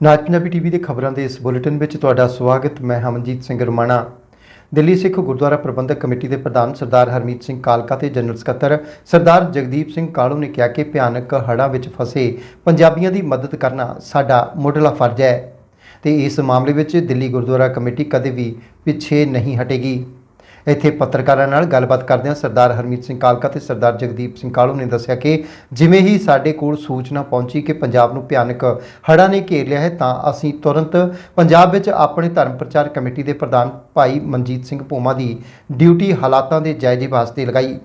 ਨਾਜ Punjabi TV ਦੇ ਖਬਰਾਂ ਦੇ ਇਸ ਬੁਲੇਟਿਨ ਵਿੱਚ ਤੁਹਾਡਾ ਸਵਾਗਤ, ਮੈਂ ਹਮਨਜੀਤ ਸਿੰਘ ਰਮਾਣਾ। ਦਿੱਲੀ ਸਿੱਖ ਗੁਰਦੁਆਰਾ ਪ੍ਰਬੰਧਕ ਕਮੇਟੀ ਦੇ ਪ੍ਰਧਾਨ ਸਰਦਾਰ ਹਰਮੀਤ ਸਿੰਘ ਕਾਲਕਾ ਤੇ ਜਨਰਲ ਸਕੱਤਰ ਸਰਦਾਰ ਜਗਦੀਪ ਸਿੰਘ ਕਾਲੂ ਨੇ ਕਿਹਾ ਕਿ ਭਿਆਨਕ ਹੜ੍ਹਾਂ ਵਿੱਚ ਫਸੇ ਪੰਜਾਬੀਆਂ ਦੀ ਮਦਦ ਕਰਨਾ ਸਾਡਾ ਮੁੱਢਲਾ ਫਰਜ਼ ਹੈ ਤੇ ਇਸ ਮਾਮਲੇ ਵਿੱਚ ਦਿੱਲੀ ਗੁਰਦੁਆਰਾ ਕਮੇਟੀ ਕਦੇ ਵੀ ਪਿੱਛੇ ਨਹੀਂ ਹਟੇਗੀ। ਇੱਥੇ ਪੱਤਰਕਾਰਾਂ ਨਾਲ ਗੱਲਬਾਤ ਕਰਦਿਆਂ ਸਰਦਾਰ ਹਰਮੀਤ ਸਿੰਘ ਕਾਲਕਾ ਤੇ ਸਰਦਾਰ ਜਗਦੀਪ ਸਿੰਘ ਕਾਲੂ ਨੇ ਦੱਸਿਆ ਕਿ ਜਿਵੇਂ ਹੀ ਸਾਡੇ ਕੋਲ ਸੂਚਨਾ ਪਹੁੰਚੀ ਕਿ ਪੰਜਾਬ ਨੂੰ ਭਿਆਨਕ ਹੜ੍ਹਾਂ ਨੇ ਘੇਰ ਲਿਆ ਹੈ, ਤਾਂ ਅਸੀਂ ਤੁਰੰਤ ਪੰਜਾਬ ਵਿੱਚ ਆਪਣੇ ਧਰਮ ਪ੍ਰਚਾਰ ਕਮੇਟੀ ਦੇ ਪ੍ਰਧਾਨ ਭਾਈ ਮਨਜੀਤ ਸਿੰਘ ਭੋਮਾ ਦੀ ਡਿਊਟੀ ਹਾਲਾਤਾਂ ਦੇ ਜਾਇਜ਼ੇ ਵਾਸਤੇ ਲਗਾਈ।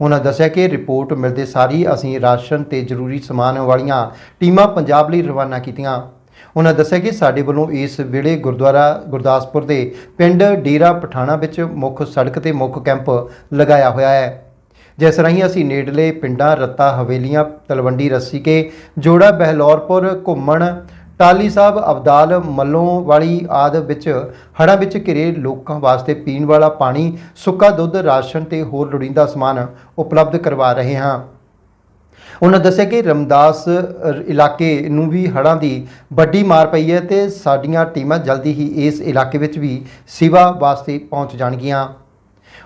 ਉਹਨਾਂ ਦੱਸਿਆ ਕਿ ਰਿਪੋਰਟ ਮਿਲਦੇ ਸਾਰੀ ਅਸੀਂ ਰਾਸ਼ਨ ਤੇ ਜ਼ਰੂਰੀ ਸਮਾਨ ਵਾਲੀਆਂ ਟੀਮਾਂ ਪੰਜਾਬ ਲਈ ਰਵਾਨਾ ਕੀਤੀਆਂ। ਉਹਨਾਂ ਦੱਸਿਆ ਕਿ ਸਾਡੇ ਵੱਲੋਂ ਇਸ ਵੇਲੇ ਗੁਰਦੁਆਰਾ ਗੁਰਦਾਸਪੁਰ ਦੇ ਪਿੰਡ ਡੇਰਾ ਪਠਾਣਾ ਵਿੱਚ ਮੁੱਖ ਸੜਕ ਤੇ ਮੁੱਖ ਕੈਂਪ ਲਗਾਇਆ ਹੋਇਆ ਹੈ। ਜਿਸ ਰਾਹੀਂ ਅਸੀਂ ਨੇੜਲੇ ਪਿੰਡਾਂ ਰੱਤਾ, ਹਵੇਲੀਆਂ, ਤਲਵੰਡੀ ਰੱਸੀ ਕੇ ਜੋੜਾ, ਬਹਿਲੌਰਪੁਰ, ਘੁੰਮਣ ਟਾਲੀ ਸਾਹਿਬ, ਅਬਦਾਲ ਮੱਲੋਂ ਵਾਲੀ ਆਦ ਵਿੱਚ ਹੜ੍ਹਾਂ ਵਿੱਚ ਘਿਰੇ ਲੋਕਾਂ ਵਾਸਤੇ ਪੀਣ ਵਾਲਾ ਪਾਣੀ, ਸੁੱਕਾ ਦੁੱਧ, ਰਾਸ਼ਨ ਤੇ ਹੋਰ ਲੋੜੀਂਦਾ ਸਮਾਨ ਉਪਲਬਧ ਕਰਵਾ ਰਹੇ ਹਾਂ। ਉਹਨਾਂ ਦੱਸਿਆ ਕਿ ਰਮਦਾਸ ਅ, ਇਲਾਕੇ ਨੂੰ ਵੀ ਹੜ੍ਹਾਂ ਦੀ ਵੱਡੀ ਮਾਰ ਪਈ ਹੈ ਤੇ ਸਾਡੀਆਂ ਟੀਮਾਂ ਜਲਦੀ ਹੀ ਇਸ ਇਲਾਕੇ ਵਿੱਚ ਵੀ ਸੇਵਾ ਵਾਸਤੇ ਪਹੁੰਚ ਜਾਣਗੀਆਂ।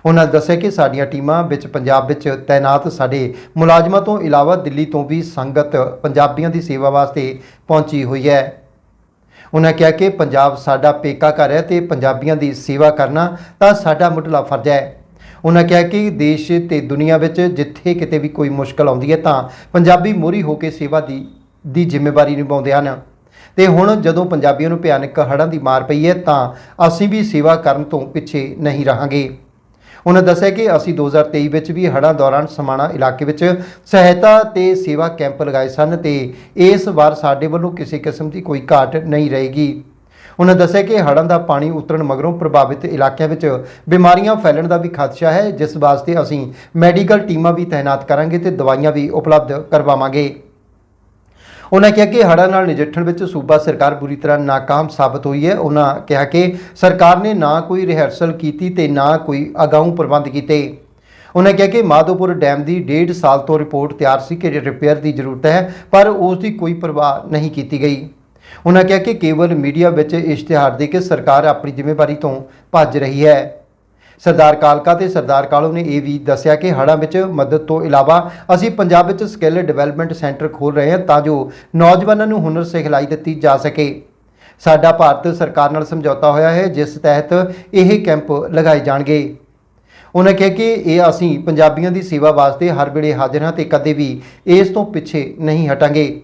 ਉਹਨਾਂ ਦੱਸਿਆ ਕਿ ਸਾਡੀਆਂ ਟੀਮਾਂ ਵਿੱਚ ਪੰਜਾਬ ਵਿੱਚ ਤਾਇਨਾਤ ਸਾਡੇ ਮੁਲਾਜ਼ਮਾਂ ਤੋਂ ਇਲਾਵਾ ਦਿੱਲੀ ਤੋਂ ਵੀ ਸੰਗਤ ਪੰਜਾਬੀਆਂ ਦੀ ਸੇਵਾ ਵਾਸਤੇ ਪਹੁੰਚੀ ਹੋਈ ਹੈ। ਉਹਨਾਂ ਕਿਹਾ ਕਿ ਪੰਜਾਬ ਸਾਡਾ ਪੇਕਾ ਘਰ ਹੈ ਤੇ ਪੰਜਾਬੀਆਂ ਦੀ ਸੇਵਾ ਕਰਨਾ ਤਾਂ ਸਾਡਾ ਮੁੱਢਲਾ ਫਰਜ਼ ਹੈ। ਉਹਨਾਂ ਕਿਹਾ ਕਿ ਦੇਸ਼ ਤੇ ਦੁਨੀਆ ਵਿੱਚ ਜਿੱਥੇ ਕਿਤੇ ਵੀ ਕੋਈ ਮੁਸ਼ਕਲ ਆਉਂਦੀ ਹੈ ਤਾਂ ਪੰਜਾਬੀ ਮੋਰੀ ਹੋ ਕੇ ਸੇਵਾ ਦੀ ਦੀ ਜ਼ਿੰਮੇਵਾਰੀ ਨਿਭਾਉਂਦੇ ਹਨ। ਤੇ ਹੁਣ ਜਦੋਂ ਪੰਜਾਬੀਆਂ ਨੂੰ ਭਿਆਨਕ ਹੜ੍ਹਾਂ ਦੀ ਮਾਰ ਪਈ ਹੈ ਤਾਂ ਅਸੀਂ ਵੀ ਸੇਵਾ ਕਰਨ ਤੋਂ ਪਿੱਛੇ ਨਹੀਂ ਰਹਾਂਗੇ। ਉਹਨਾਂ ਦੱਸਿਆ ਕਿ ਅਸੀਂ 2023 ਵਿੱਚ ਵੀ ਹੜ੍ਹਾਂ ਦੌਰਾਨ ਸਮਾਣਾ ਇਲਾਕੇ ਵਿੱਚ ਸਹਾਇਤਾ ਤੇ ਸੇਵਾ ਕੈਂਪ ਲਗਾਏ ਸਨ ਤੇ ਇਸ ਵਾਰ ਸਾਡੇ ਵੱਲੋਂ ਕਿਸੇ ਕਿਸਮ ਦੀ ਕੋਈ ਘਾਟ ਨਹੀਂ ਰਹੇਗੀ। ਉਹਨਾਂ ਦੱਸਿਆ ਕਿ ਹੜ੍ਹਾਂ ਦਾ ਪਾਣੀ ਉਤਰਨ ਮਗਰੋਂ ਪ੍ਰਭਾਵਿਤ ਇਲਾਕਿਆਂ ਵਿੱਚ ਬਿਮਾਰੀਆਂ ਫੈਲਣ ਦਾ ਵੀ ਖਦਸ਼ਾ ਹੈ, ਜਿਸ ਵਾਸਤੇ ਅਸੀਂ ਮੈਡੀਕਲ ਟੀਮਾਂ ਵੀ ਤਾਇਨਾਤ ਕਰਾਂਗੇ ਤੇ ਦਵਾਈਆਂ ਵੀ ਉਪਲਬਧ ਕਰਵਾਵਾਂਗੇ। ਉਹਨਾਂ ਕਿਹਾ ਕਿ ਹੜ੍ਹਾਂ ਨਾਲ ਨਜਿੱਠਣ ਵਿੱਚ ਸੂਬਾ ਸਰਕਾਰ ਬੁਰੀ ਤਰ੍ਹਾਂ ਨਾਕਾਮ ਸਾਬਤ ਹੋਈ ਹੈ। ਉਹਨਾਂ ਕਿਹਾ ਕਿ ਸਰਕਾਰ ਨੇ ਨਾ ਕੋਈ ਰਿਹਰਸਲ ਕੀਤੀ ਤੇ ਨਾ ਕੋਈ ਅਗਾਊਂ ਪ੍ਰਬੰਧ ਕੀਤੇ। ਉਹਨਾਂ ਕਿਹਾ ਕਿ ਮਾਧੋਪੁਰ ਡੈਮ ਦੀ ਡੇਢ ਸਾਲ ਤੋਂ ਰਿਪੋਰਟ ਤਿਆਰ ਸੀ ਕਿ ਰਿਪੇਅਰ ਦੀ ਜ਼ਰੂਰਤ ਹੈ, ਪਰ ਉਸ ਦੀ ਕੋਈ ਪਰਵਾਹ ਨਹੀਂ ਕੀਤੀ ਗਈ। ਉਹਨਾਂ ਕਿਹਾ ਕਿ ਕੇਵਲ ਮੀਡੀਆ ਵਿੱਚ ਇਸ਼ਤਿਹਾਰ ਦੇ ਕੇ ਸਰਕਾਰ ਆਪਣੀ ਜ਼ਿੰਮੇਵਾਰੀ ਤੋਂ ਭੱਜ ਰਹੀ ਹੈ। ਸਰਦਾਰ ਕਾਲਕਾ ਤੇ ਸਰਦਾਰ ਕਾਲੋ ਨੇ ਇਹ ਵੀ ਦੱਸਿਆ ਕਿ ਹੜ੍ਹਾਂ ਵਿੱਚ ਮਦਦ ਤੋਂ ਇਲਾਵਾ ਅਸੀਂ ਪੰਜਾਬ ਵਿੱਚ ਸਕਿੱਲ ਡਿਵੈਲਪਮੈਂਟ ਸੈਂਟਰ ਖੋਲ ਰਹੇ ਹਾਂ ਤਾਂ ਜੋ ਨੌਜਵਾਨਾਂ ਨੂੰ ਹੁਨਰ ਸਿਖਲਾਈ ਦਿੱਤੀ ਜਾ ਸਕੇ। ਸਾਡਾ ਭਾਰਤ ਸਰਕਾਰ ਨਾਲ ਸਮਝੌਤਾ ਹੋਇਆ ਹੈ, ਜਿਸ ਤਹਿਤ ਇਹ ਕੈਂਪ ਲਗਾਏ ਜਾਣਗੇ। ਉਹਨਾਂ ਕਿਹਾ ਕਿ ਇਹ ਅਸੀਂ ਪੰਜਾਬੀਆਂ ਦੀ ਸੇਵਾ ਵਾਸਤੇ ਹਰ ਵੇਲੇ ਹਾਜ਼ਰ ਹਾਂ ਤੇ ਕਦੇ ਵੀ ਇਸ ਤੋਂ ਪਿੱਛੇ ਨਹੀਂ ਹਟਾਂਗੇ।